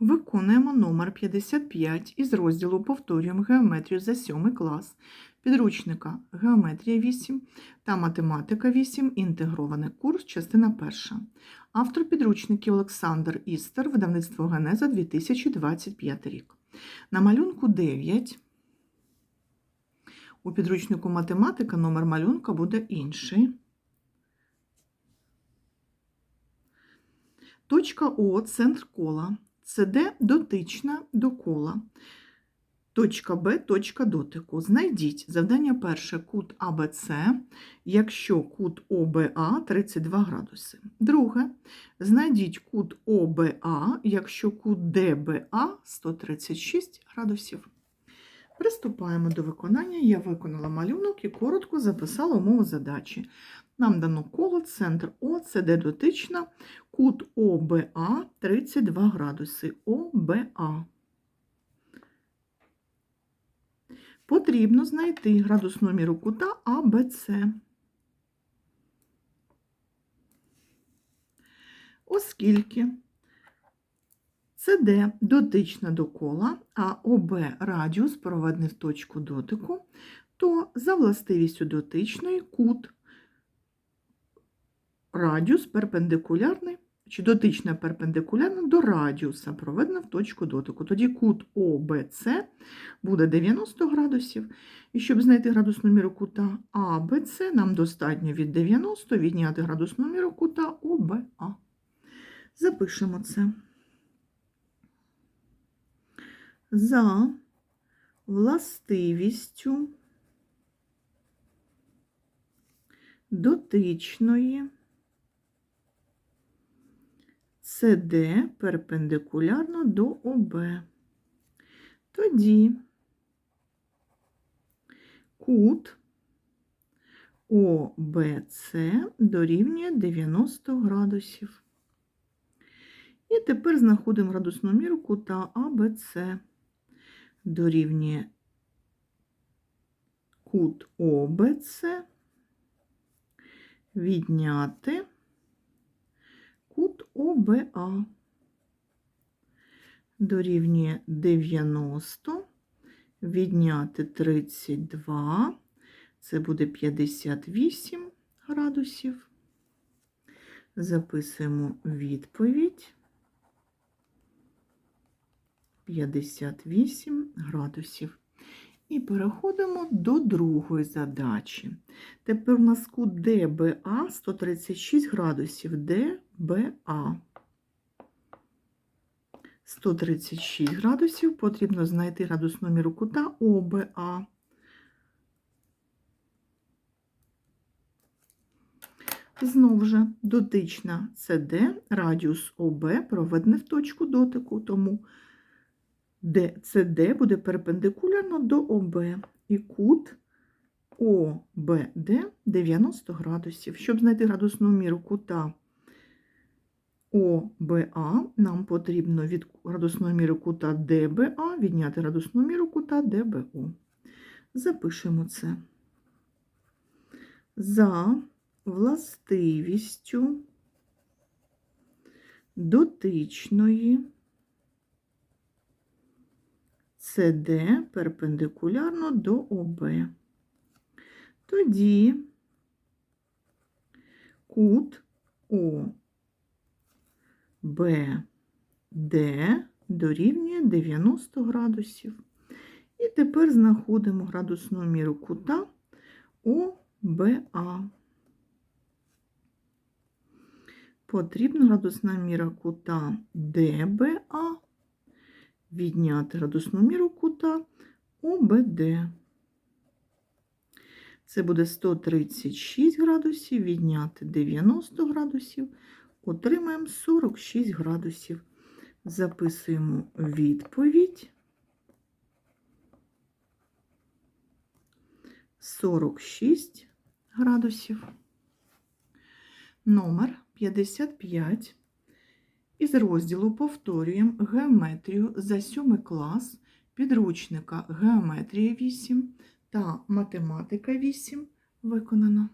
Виконуємо номер 55 із розділу Повторюємо геометрію за 7 клас підручника Геометрія 8 та Математика 8. Інтегрований курс, частина 1. Автор підручників Олександр Істер, видавництво Генеза 2025 рік. На малюнку 9. У підручнику математика номер малюнка буде інший. Точка О центр кола. СД дотична до кола. Точка Б точка дотику. Знайдіть завдання перше кут АБЦ, якщо кут ОБА 32 градуси. Друге. Знайдіть кут ОБА, якщо кут ДБА 136 градусів. Приступаємо до виконання. Я виконала малюнок і коротко записала умову задачі. Нам дано коло, центр О, це де дотична, кут ОБА 32 градуси. ОБА. Потрібно знайти градусну міру кута АБЦ. Оскільки СД дотична до кола, а ОБ радіус проведений в точку дотику, то за властивістю дотичної кут радіус перпендикулярний, чи дотична перпендикулярна до радіуса, проведена в точку дотику. Тоді кут ОБЦ буде 90 градусів. І щоб знайти градусну міру кута АБЦ, нам достатньо від 90 відняти градусну міру кута ОБА. Запишемо це. За властивістю дотичної СД перпендикулярно до ОБ. Тоді кут ОБЦ дорівнює 90 градусів. І тепер знаходимо градусну міру кута АБЦ дорівнює кут ОБЦ відняти кут ОБА дорівнює 90, відняти 32, це буде 58 градусів. Записуємо відповідь 58 градусів. І переходимо до другої задачі. Тепер у нас кут ДБА 136 градусів. ДБА 136 градусів. Потрібно знайти градусну міру кута ОБА. Знову ж дотична СД, радіус ОБ проведений в точку дотику, тому СД буде перпендикулярно до ОБ і кут ОБД 90 градусів. Щоб знайти градусну міру кута ОБА, нам потрібно від градусної міри кута ДБА відняти градусну міру кута ДБО. Запишемо це. За властивістю дотичної СД перпендикулярно до ОБ. Тоді кут ОБД дорівнює 90 градусів. І тепер знаходимо градусну міру кута ОБА. Потрібна градусна міра кута ДБА відняти градусну міру кута ОБД. Це буде 136 градусів, відняти 90 градусів, отримаємо 46 градусів. Записуємо відповідь. 46 градусів. Номер 55. Із розділу повторюємо геометрію за 7 клас підручника Геометрія 8 та Математика 8 виконано.